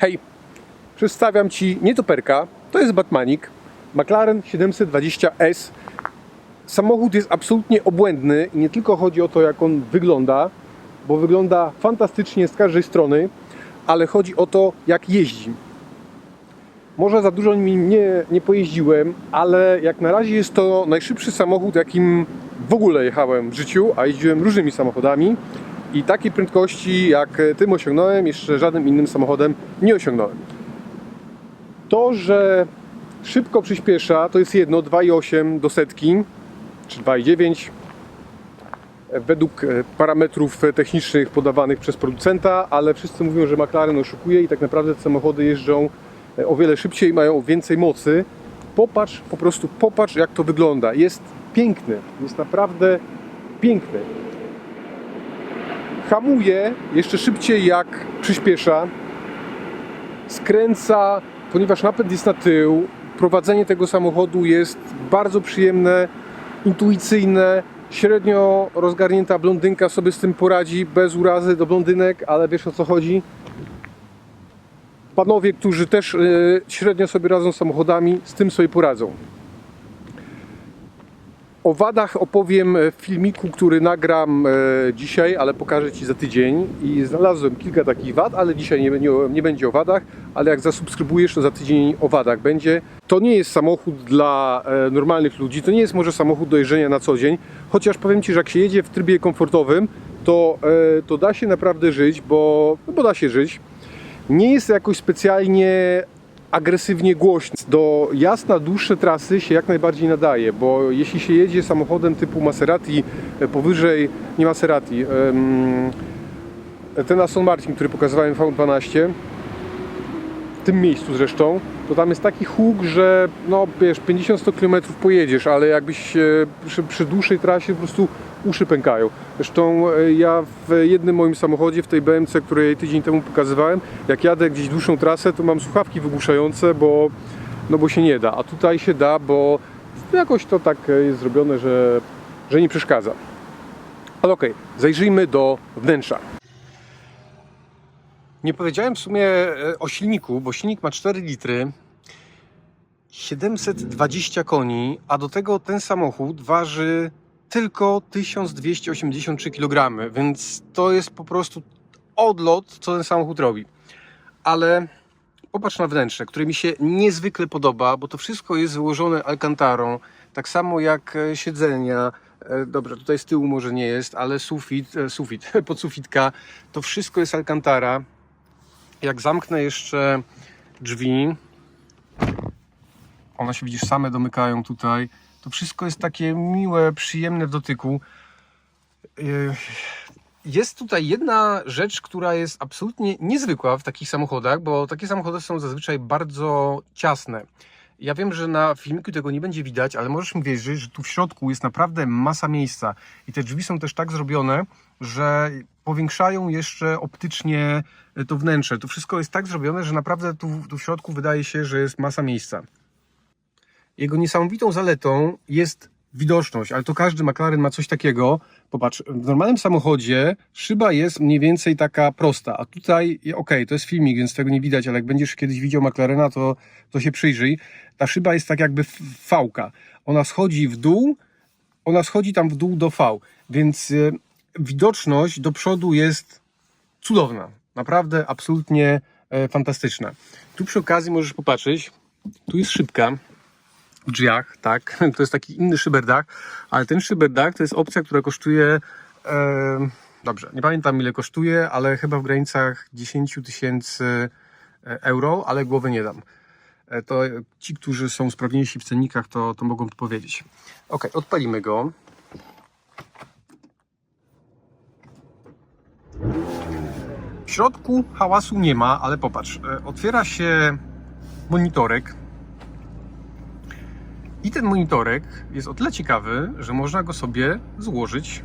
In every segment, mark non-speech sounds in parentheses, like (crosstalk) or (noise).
Hej, przedstawiam Ci nietoperka, to jest Batmanik, McLaren 720S. Samochód jest absolutnie obłędny i nie tylko chodzi o to, jak on wygląda, bo wygląda fantastycznie z każdej strony, ale chodzi o to, jak jeździ. Może za dużo nim nie, nie pojeździłem, ale jak na razie jest to najszybszy samochód, jakim w ogóle jechałem w życiu, a jeździłem różnymi samochodami i takiej prędkości jak tym osiągnąłem, jeszcze żadnym innym samochodem nie osiągnąłem. To, że szybko przyspiesza, to jest jedno, 2,8 do setki, czy 2,9 według e, parametrów technicznych podawanych przez producenta, ale wszyscy mówią, że McLaren oszukuje i tak naprawdę te samochody jeżdżą e, o wiele szybciej, mają więcej mocy. Popatrz, po prostu popatrz jak to wygląda. Jest piękny, jest naprawdę piękny. Hamuje jeszcze szybciej jak przyspiesza. Skręca, ponieważ napęd jest na tył. Prowadzenie tego samochodu jest bardzo przyjemne, intuicyjne. Średnio rozgarnięta blondynka sobie z tym poradzi, bez urazy do blondynek, ale wiesz o co chodzi? Panowie, którzy też y, średnio sobie radzą z samochodami, z tym sobie poradzą. O wadach opowiem w filmiku, który nagram e, dzisiaj, ale pokażę Ci za tydzień. I znalazłem kilka takich wad, ale dzisiaj nie, nie, nie będzie o wadach, ale jak zasubskrybujesz, to za tydzień o wadach będzie. To nie jest samochód dla e, normalnych ludzi, to nie jest może samochód do jeżdżenia na co dzień, chociaż powiem Ci, że jak się jedzie w trybie komfortowym, to, e, to da się naprawdę żyć, bo, no bo da się żyć. Nie jest jakoś specjalnie agresywnie głośny. Do jazd na dłuższe trasy się jak najbardziej nadaje, bo jeśli się jedzie samochodem typu Maserati e, powyżej, nie Maserati, ten Aston Martin, który pokazywałem w V12, w tym miejscu zresztą, to tam jest taki huk, że no wiesz, 50-100 km pojedziesz, ale jakbyś e, przy, przy dłuższej trasie po prostu uszy pękają. Zresztą e, ja w jednym moim samochodzie, w tej BMC, której tydzień temu pokazywałem, jak jadę gdzieś dłuższą trasę, to mam słuchawki wygłuszające, bo, no bo się nie da. A tutaj się da, bo jakoś to tak e, jest zrobione, że, że nie przeszkadza. Ale okej, zajrzyjmy do wnętrza. Nie powiedziałem w sumie o silniku, bo silnik ma 4 litry, 720 koni, a do tego ten samochód waży tylko 1283 kg, więc to jest po prostu odlot, co ten samochód robi. Ale popatrz na wnętrze, które mi się niezwykle podoba, bo to wszystko jest złożone alkantarą, tak samo jak e, siedzenia. E, Dobrze, tutaj z tyłu może nie jest, ale sufit, e, sufit, (laughs) podsufitka, to wszystko jest alkantara. Jak zamknę jeszcze drzwi, one się widzisz same domykają tutaj. To wszystko jest takie miłe, przyjemne w dotyku. Yy, Jest tutaj jedna rzecz, która jest absolutnie niezwykła w takich samochodach, bo takie samochody są zazwyczaj bardzo ciasne. Ja wiem, że na filmiku tego nie będzie widać, ale możesz mi wierzyć, że tu w środku jest naprawdę masa miejsca. I te drzwi są też tak zrobione, że powiększają jeszcze optycznie to wnętrze. To wszystko jest tak zrobione, że naprawdę tu, tu w środku wydaje się, że jest masa miejsca. Jego niesamowitą zaletą jest widoczność, ale to każdy McLaren ma coś takiego. Popatrz, w normalnym samochodzie szyba jest mniej więcej taka prosta, a tutaj, okej, to jest filmik, więc tego nie widać, ale jak będziesz kiedyś widział McLarena, to, to się przyjrzyj. Ta szyba jest tak jakby fałka. Ona schodzi w dół, ona schodzi tam w dół do V, więc y, widoczność do przodu jest cudowna. Naprawdę, absolutnie e, fantastyczna. Tu przy okazji możesz popatrzeć, tu jest szybka drzwiach, tak, (laughs) to jest taki inny szyberdach, ale ten szyberdach to jest opcja, która kosztuje, e, dobrze, nie pamiętam ile kosztuje, ale chyba w granicach 10 tysięcy euro, ale głowy nie dam. E, To ci, którzy są sprawniejsi w cennikach, to, to mogą powiedzieć. Ok, odpalimy go. W środku hałasu nie ma, ale popatrz, e, otwiera się monitorek, i ten monitorek jest o tyle ciekawy, że można go sobie złożyć.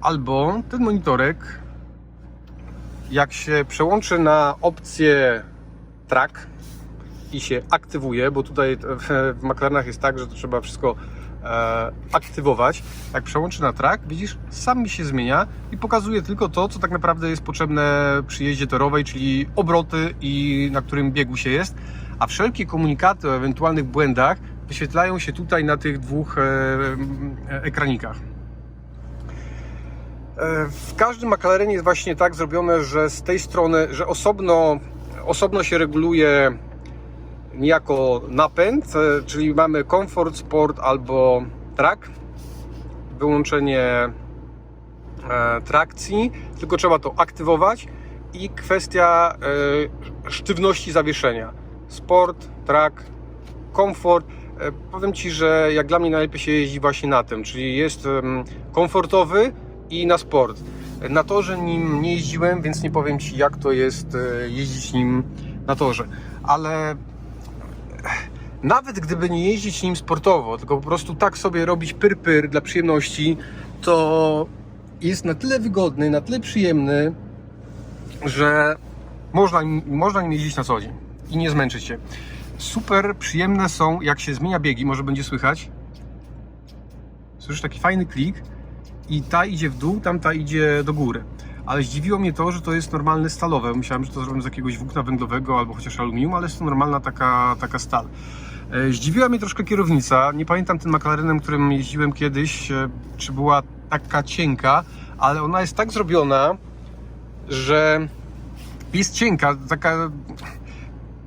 Albo ten monitorek, jak się przełączy na opcję track i się aktywuje, bo tutaj w, McLarenach jest tak, że to trzeba wszystko e, aktywować. Jak przełączę na track, widzisz, sam mi się zmienia i pokazuje tylko to, co tak naprawdę jest potrzebne przy jeździe torowej, czyli obroty i na którym biegu się jest. A wszelkie komunikaty o ewentualnych błędach wyświetlają się tutaj na tych dwóch e, e, ekranikach. E, W każdym McLarenie jest właśnie tak zrobione, że z tej strony, że osobno, osobno się reguluje niejako napęd, czyli mamy komfort, sport albo track, wyłączenie trakcji, tylko trzeba to aktywować i kwestia sztywności zawieszenia. Sport, track, komfort. E, Powiem Ci, że jak dla mnie najlepiej się jeździ właśnie na tym, czyli jest komfortowy i na sport. Na torze nim nie jeździłem, więc nie powiem Ci jak to jest e, jeździć nim na torze, ale nawet gdyby nie jeździć nim sportowo, tylko po prostu tak sobie robić pyr-pyr dla przyjemności, to jest na tyle wygodny, na tyle przyjemny, że można, można nim jeździć na co dzień i nie zmęczyć się. Super przyjemne są, jak się zmienia biegi, może będzie słychać. Słyszysz taki fajny klik i ta idzie w dół, tamta idzie do góry. Ale zdziwiło mnie to, że to jest normalne stalowe. Myślałem, że to zrobione z jakiegoś włókna węglowego albo chociaż aluminium, ale jest to normalna taka, taka stal. E, Zdziwiła mnie troszkę kierownica. Nie pamiętam tym McLarenem, którym jeździłem kiedyś, e, czy była taka cienka, ale ona jest tak zrobiona, że jest cienka, taka.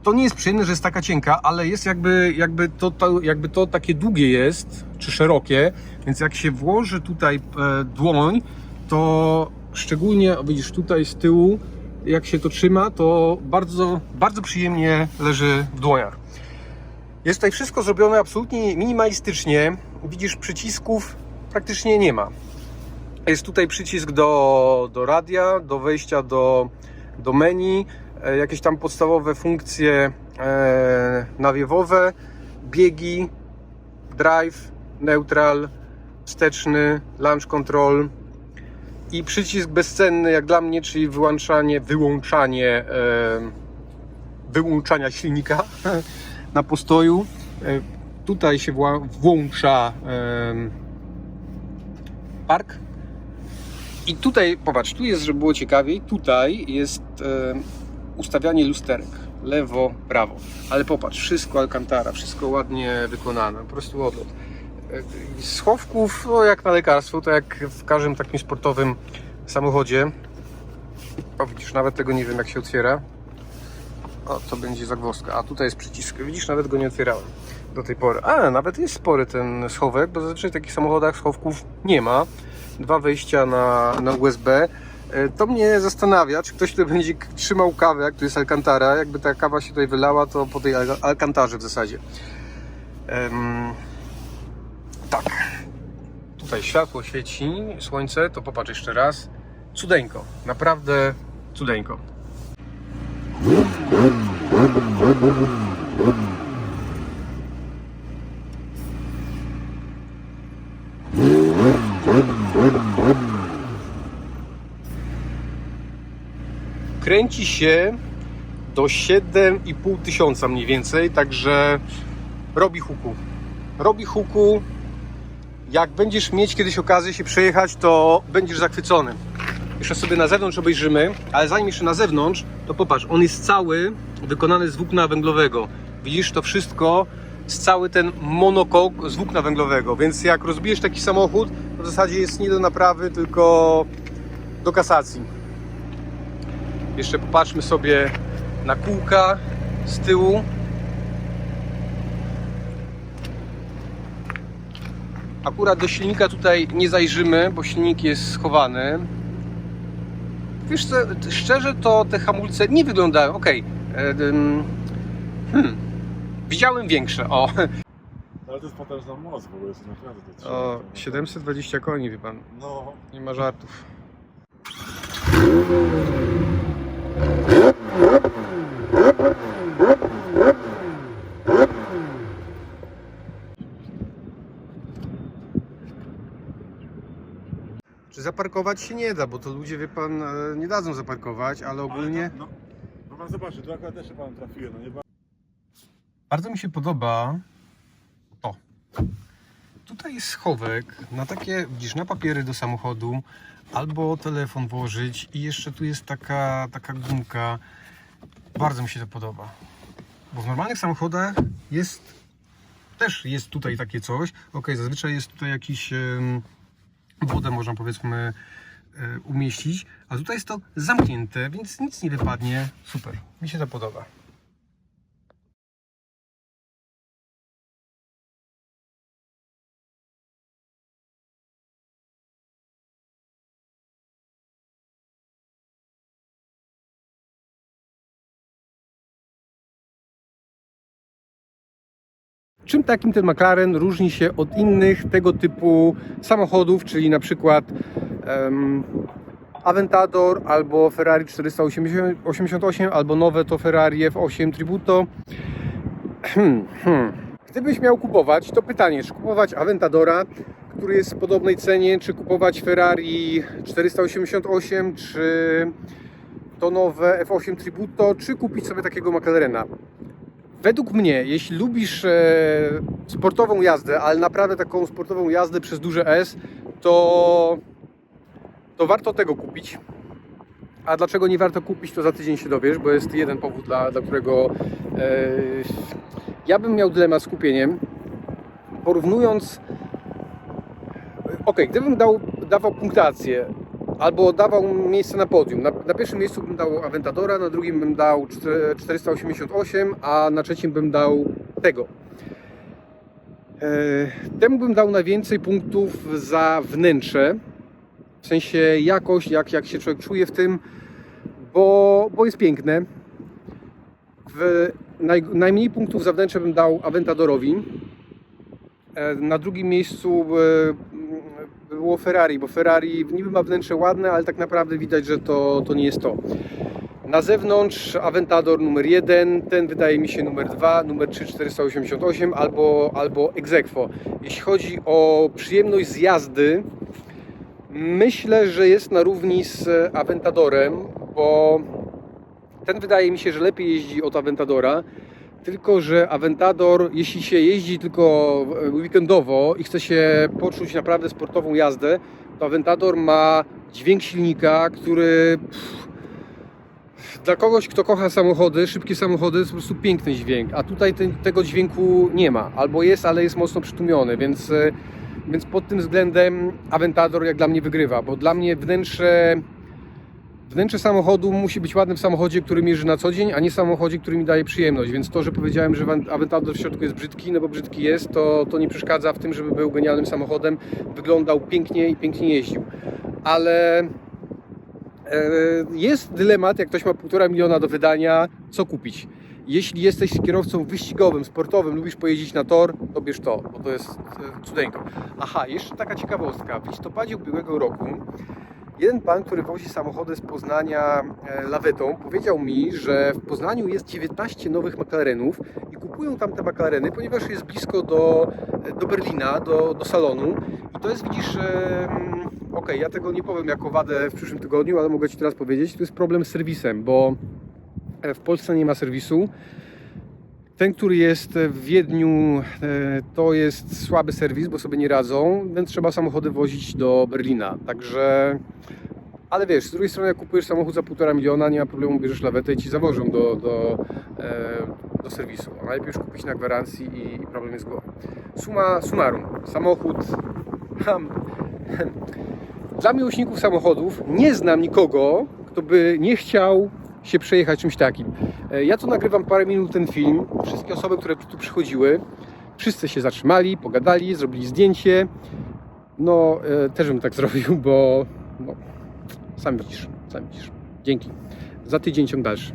To nie jest przyjemne, że jest taka cienka, ale jest jakby, jakby, to, to, jakby to takie długie jest, czy szerokie, więc jak się włoży tutaj e, dłoń, to szczególnie, widzisz tutaj z tyłu, jak się to trzyma, to bardzo, bardzo przyjemnie leży w dłoniach. Jest tutaj wszystko zrobione absolutnie minimalistycznie. Widzisz, przycisków praktycznie nie ma. Jest tutaj przycisk do, do radia, do wejścia do, do menu, jakieś tam podstawowe funkcje e, nawiewowe, biegi, drive, neutral, wsteczny, launch control i przycisk bezcenny jak dla mnie, czyli wyłączanie, wyłączanie e, wyłączania silnika (laughs) na postoju. E, Tutaj się włącza park. I tutaj, popatrz, tu jest, żeby było ciekawiej, tutaj jest ustawianie lusterek. Lewo, prawo. Ale popatrz, wszystko Alcantara, wszystko ładnie wykonane, po prostu odlot. E, Schowków, no jak na lekarstwo, to jak w każdym takim sportowym samochodzie. O, widzisz, nawet tego nie wiem jak się otwiera. O, to będzie zagwozdka. A tutaj jest przycisk. Widzisz, nawet go nie otwierałem do tej pory. A, nawet jest spory ten schowek, bo zazwyczaj w takich samochodach schowków nie ma. Dwa wyjścia na, na USB. E, To mnie zastanawia, czy ktoś tutaj będzie trzymał kawę, jak tu jest Alcantara. Jakby ta kawa się tutaj wylała, to po tej Al- Alcantarze w zasadzie. Em, tak. Tutaj światło świeci, słońce, to popatrz jeszcze raz. Cudeńko, naprawdę cudeńko. Kręci się do 7,5 tysiąca mniej więcej, także robi huku. Robi huku. Jak będziesz mieć kiedyś okazję się przejechać, to będziesz zachwycony. Jeszcze sobie na zewnątrz obejrzymy, ale zanim jeszcze na zewnątrz, to popatrz, on jest cały wykonany z włókna węglowego. Widzisz to wszystko, z cały ten monokok z włókna węglowego, więc jak rozbijesz taki samochód, to w zasadzie jest nie do naprawy, tylko do kasacji. Jeszcze popatrzmy sobie na kółka z tyłu. Akurat do silnika tutaj nie zajrzymy, bo silnik jest schowany. Wiesz co, szczerze to te hamulce nie wyglądają, okej. em, Hmm. Widziałem większe, o. Ale to jest potężna moc w ogóle, jest naprawdę to trzeba. o 720 koni, wie pan. No, Nie ma żartów. Czy zaparkować się nie da, bo to ludzie, wie pan, e, nie dadzą zaparkować, ale ogólnie... Ale no, no pan zobaczy, tu akurat też się pan trafiłem, no nie ba- Bardzo mi się podoba to. Tutaj jest schowek na takie, widzisz, na papiery do samochodu albo telefon włożyć i jeszcze tu jest taka, taka gumka. Bardzo mi się to podoba. Bo w normalnych samochodach jest też jest tutaj takie coś. Ok, zazwyczaj jest tutaj jakiś wodę można powiedzmy e, umieścić, a tutaj jest to zamknięte, więc nic nie wypadnie. Super, mi się to podoba. Czym takim ten McLaren różni się od innych tego typu samochodów, czyli na przykład em, Aventador albo Ferrari 488 albo nowe to Ferrari F8 Tributo. Hmm, hmm. Gdybyś miał kupować, to pytanie, czy kupować Aventadora, który jest w podobnej cenie, czy kupować Ferrari 488, czy to nowe F8 Tributo, czy kupić sobie takiego McLarena? Według mnie, jeśli lubisz e, sportową jazdę, ale naprawdę taką sportową jazdę przez duże S, to, to warto tego kupić. A dlaczego nie warto kupić, to za tydzień się dowiesz, bo jest jeden powód, dla, dla którego e, ja bym miał dylemat z kupieniem. Porównując, ok, gdybym dał, dawał punktację albo dawał miejsce na podium. Na, na pierwszym miejscu bym dał Aventadora, na drugim bym dał czte- 488, a na trzecim bym dał tego. E, temu bym dał najwięcej punktów za wnętrze, w sensie jakość, jak, jak się człowiek czuje w tym, bo, bo jest piękne. W naj, najmniej punktów za wnętrze bym dał Aventadorowi. E, Na drugim miejscu e, było Ferrari, bo Ferrari niby ma wnętrze ładne, ale tak naprawdę widać, że to, to nie jest to. Na zewnątrz Aventador numer 1, ten wydaje mi się numer 2, numer 3 488 albo, albo Exequo. Jeśli chodzi o przyjemność z jazdy, myślę, że jest na równi z Aventadorem, bo ten wydaje mi się, że lepiej jeździ od Aventadora. Tylko, że Aventador, jeśli się jeździ tylko weekendowo i chce się poczuć naprawdę sportową jazdę, to Aventador ma dźwięk silnika, który pff, dla kogoś, kto kocha samochody, szybkie samochody, jest po prostu piękny dźwięk. A tutaj tego dźwięku nie ma. Albo jest, ale jest mocno przytłumiony, więc, e, więc pod tym względem Aventador jak dla mnie wygrywa, bo dla mnie wnętrze Wnętrze samochodu musi być ładne w samochodzie, który mierzy na co dzień, a nie samochodzie, który mi daje przyjemność. Więc to, że powiedziałem, że Aventador w środku jest brzydki, no bo brzydki jest, to, to nie przeszkadza w tym, żeby był genialnym samochodem, wyglądał pięknie i pięknie jeździł. Ale e, jest dylemat, jak ktoś ma półtora miliona do wydania, co kupić. Jeśli jesteś kierowcą wyścigowym, sportowym, lubisz pojeździć na tor, to bierz to, bo to jest e, cudeńko. Aha, jeszcze taka ciekawostka. W listopadzie ubiegłego roku Jeden pan, który wozi samochody z Poznania e, lawetą, powiedział mi, że w Poznaniu jest 19 nowych McLarenów i kupują tam te McLareny, ponieważ jest blisko do, do Berlina, do, do salonu. I to jest, widzisz, e, mm, okej, ja tego nie powiem jako wadę w przyszłym tygodniu, ale mogę Ci teraz powiedzieć, to jest problem z serwisem, bo e, w Polsce nie ma serwisu. Ten, który jest w Wiedniu, e, to jest słaby serwis, bo sobie nie radzą, więc trzeba samochody wozić do Berlina. Także, ale wiesz, z drugiej strony, jak kupujesz samochód za półtora miliona, nie ma problemu, bierzesz lawetę i ci zawożą do, do, e, do serwisu. A już kupić na gwarancji i, problem jest głowy. Suma summarum, samochód. Ham. Dla miłośników samochodów nie znam nikogo, kto by nie chciał się przejechać czymś takim. E, Ja tu nagrywam parę minut ten film. Wszystkie osoby, które tu przychodziły, wszyscy się zatrzymali, pogadali, zrobili zdjęcie. No, e, też bym tak (laughs) zrobił, bo no, sam widzisz, sam widzisz. Dzięki. Za tydzień ciąg dalszy.